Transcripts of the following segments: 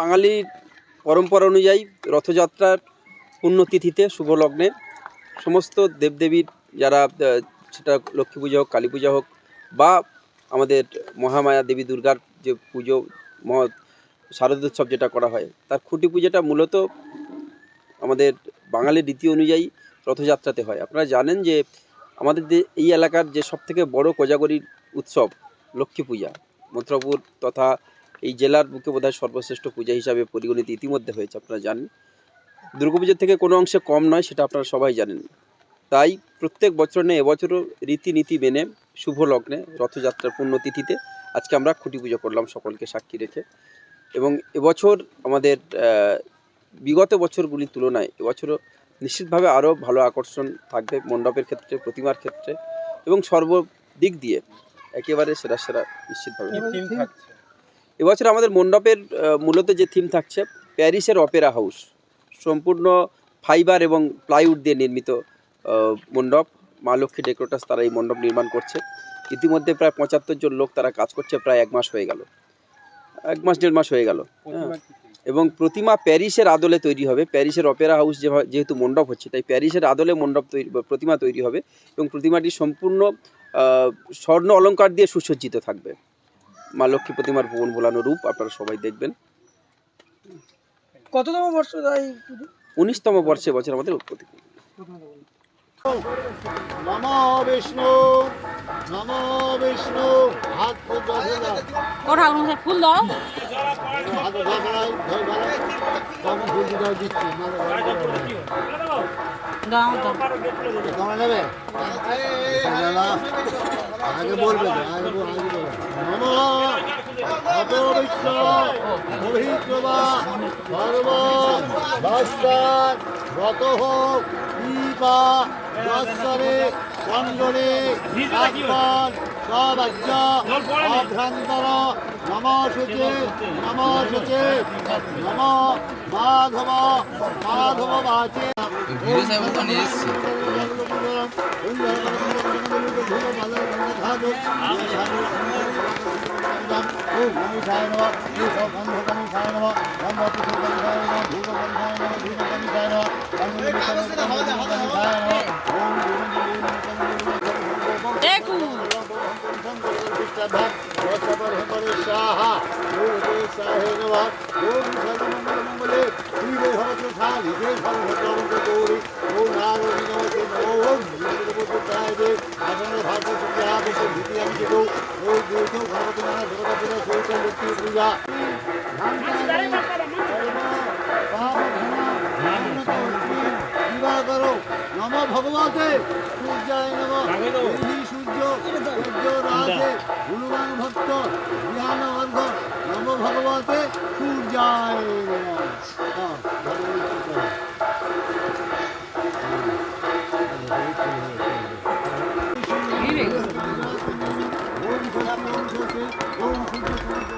বাঙালির পরম্পরা অনুযায়ী রথযাত্রার পুণ্যতিথিতে শুভ লগ্নে সমস্ত দেবদেবীর যারা সেটা লক্ষ্মী পূজা হোক, কালী পূজা হোক, বা আমাদের মহামায়া দেবী দুর্গার যে পুজো শারদোৎসব যেটা করা হয়, তার খুঁটি পুজোটা মূলত আমাদের বাঙালির রীতি অনুযায়ী রথযাত্রাতে হয়। আপনারা জানেন যে আমাদের এই এলাকার যে সবথেকে বড় কোজাগরীর উৎসব লক্ষ্মী পূজা মথুরাপুর তথা এই জেলার বুকে বোধহয় সর্বশ্রেষ্ঠ পূজা হিসাবে পরিগণিত ইতিমধ্যে হয়েছে আপনারা জানেন। দুর্গাপুজোর থেকে কোনো অংশে কম নয় সেটা আপনারা সবাই জানেন। তাই প্রত্যেক বছর নিয়ে এবছরও রীতিনীতি মেনে শুভ লগ্নে রথযাত্রার পুণ্যতিথিতে আজকে আমরা খুঁটি পুজো করলাম সকলকে সাক্ষী রেখে। এবং এবছর আমাদের বিগত বছরগুলির তুলনায় এবছরও নিশ্চিতভাবে আরও ভালো আকর্ষণ থাকবে মণ্ডপের ক্ষেত্রে প্রতিমার ক্ষেত্রে এবং সর্বদিক দিয়ে একেবারে সেরা সেরা নিশ্চিতভাবে। এবছর আমাদের মণ্ডপের মূলত যে থিম থাকছে প্যারিসের অপেরা হাউস। সম্পূর্ণ ফাইবার এবং প্লাইউড দিয়ে নির্মিত মণ্ডপ। মা লক্ষ্মী ডেকোরেটার্স তারা এই মণ্ডপ নির্মাণ করছে। ইতিমধ্যে প্রায় পঁচাত্তর জন লোক তারা কাজ করছে প্রায় এক মাস হয়ে গেল। এক মাস দেড় মাস হয়ে গেল। হ্যাঁ। এবং প্রতিমা প্যারিসের আদলে তৈরি হবে। প্যারিসের অপেরা হাউস যেহেতু মণ্ডপ হচ্ছে তাই প্যারিসের আদলে মণ্ডপ তৈরি প্রতিমা তৈরি হবে এবং প্রতিমাটি সম্পূর্ণ স্বর্ণ অলংকার দিয়ে সুসজ্জিত থাকবে। মা লক্ষ্মী প্রতিমার ভুবন ভোলানো রূপ আপনারা সবাই দেখবেন। কততম বর্ষ তাই উনিশতম বর্ষে বছর আমাদের উৎপত্তি। নম বিষ্ণু নম বিষ্ণু হাত ফুল দাও। নেবে? বলবে আগে আগে বলবে। রত হোক দীপা দস্তরে চন্দনে আত্মান সবাজ্য অভ্রান্তর নম শুচে নম শুচে নম মাধব মাধব বাচে ভিডিও সাহেব তো নিয়ে এসছি দেখুন পূজা বিবাহ করো নম ভগবতে সূর্যায় নম এই সূর্য সূর্য রাজে হনুমান ভক্ত বিহান অর্ঘ নম ভগবতে সূর্যায় নম হ্যাঁ, ভগবতী করো। ওম সূর্য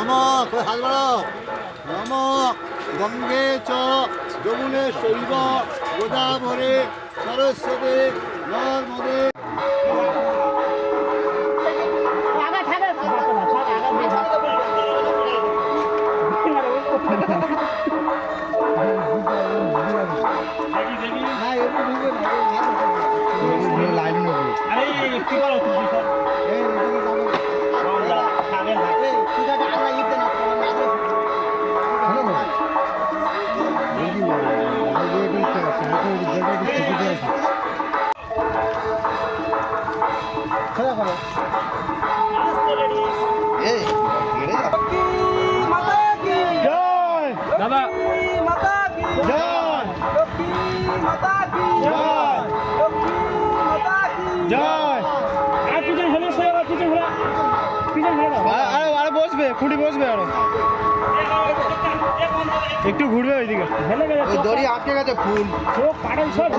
নম হাত বাড়াও। নম গঙ্গে চ শৈব গোদাবরে সরস্বতী নর্মদে। দাদা জয়। আর পিছন পিছন পিছন বসবে খুঁটি বসবে আরও। একটু ঘুরবে ওইদিকে। গেছে দড়ি আটকে গেছে ফুল। চোখ সব।